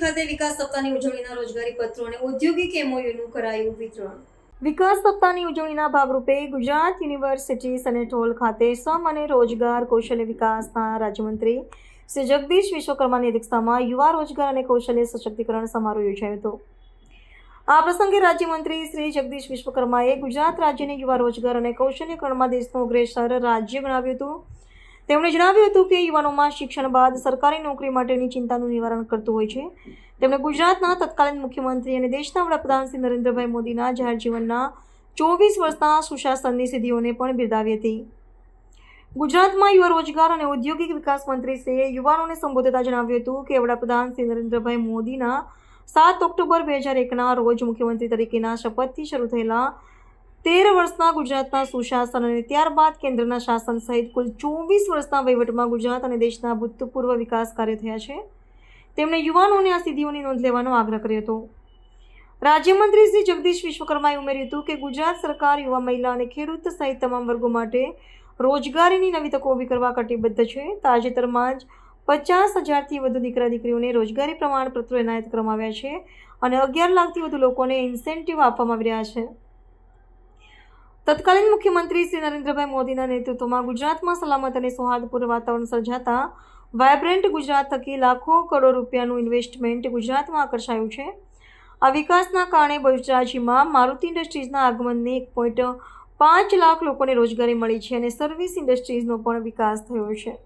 ખાતે વિકાસ સપ્તાહની ઉજવણીના રોજગારી પત્રો અને ઔદ્યોગિક એમઓયુનું કરાયું વિતરણ. વિકાસ સપ્તાહની ઉજવણીના ભાગરૂપે ગુજરાત યુનિવર્સિટી સેનેટ હોલ ખાતે શ્રમ અને રોજગાર કૌશલ્ય વિકાસના રાજ્યમંત્રી શ્રી જગદીશ વિશ્વકર્માની અધ્યક્ષતામાં યુવા રોજગાર અને કૌશલ્ય સશક્તિકરણ સમારોહ યોજાયો હતો. આ પ્રસંગે રાજ્યમંત્રી શ્રી જગદીશ વિશ્વકર્માએ ગુજરાત રાજ્યને યુવા રોજગાર અને કૌશલ્યકરણમાં દેશનું અગ્રેસર રાજ્ય ગણાવ્યું હતું. તેમણે જણાવ્યું હતું કે યુવાનોમાં શિક્ષણ બાદ સરકારી નોકરી માટેની ચિંતાનું નિવારણ કરતું હોય છે. તેમણે ગુજરાતના તત્કાલીન મુખ્યમંત્રી અને દેશના વડાપ્રધાન શ્રી નરેન્દ્રભાઈ મોદીના જાહેર જીવનના ચોવીસ વર્ષના સુશાસનની સિદ્ધિઓને પણ બિરદાવી હતી. ગુજરાતમાં યુવા રોજગાર અને ઔદ્યોગિક વિકાસ મંત્રીશ્રીએ યુવાનોને સંબોધતા જણાવ્યું હતું કે વડાપ્રધાન શ્રી નરેન્દ્રભાઈ મોદીના સાત ઓક્ટોબર બે હજાર એકના રોજ મુખ્યમંત્રી તરીકેના શપથથી શરૂ થયેલા તેર વર્ષના ગુજરાતના સુશાસન અને ત્યારબાદ કેન્દ્રના શાસન સહિત કુલ ચોવીસ વર્ષના વહીવટમાં ગુજરાત અને દેશના ભૂતપૂર્વ વિકાસ કાર્ય થયા છે. તેમણે યુવાનોને આ સિદ્ધિઓની નોંધ લેવાનો આગ્રહ કર્યો હતો. રાજ્યમંત્રી શ્રી જગદીશ વિશ્વકર્માએ ઉમેર્યું હતું કે ગુજરાત સરકાર યુવા મહિલા અને ખેડૂત સહિત તમામ વર્ગો માટે રોજગારીની નવી તકો ઊભી કરવા કટિબદ્ધ છે. તાજેતરમાં જ પચાસ હજારથી વધુ દીકરા દીકરીઓને રોજગારી પ્રમાણપત્રો એનાયત કરવામાં આવ્યા છે અને અગિયાર લાખથી વધુ લોકોને ઇન્સેન્ટિવ આપવામાં આવી રહ્યા છે. તત્કાલીન મુખ્યમંત્રી શ્રી નરેન્દ્રભાઈ મોદીના નેતૃત્વમાં ગુજરાતમાં સલામત અને સૌહાર્દપૂર્ણ વાતાવરણ સર્જાતા વાયબ્રન્ટ ગુજરાત થકી લાખો કરોડ રૂપિયાનું ઇન્વેસ્ટમેન્ટ ગુજરાતમાં આકર્ષાયું છે. આ વિકાસના કારણે બહુચરાજીમાં મારુતિ ઇન્ડસ્ટ્રીઝના આગમનને એક પોઈન્ટ પાંચ લાખ લોકોને રોજગારી મળી છે અને સર્વિસ ઇન્ડસ્ટ્રીઝનો પણ વિકાસ થયો છે.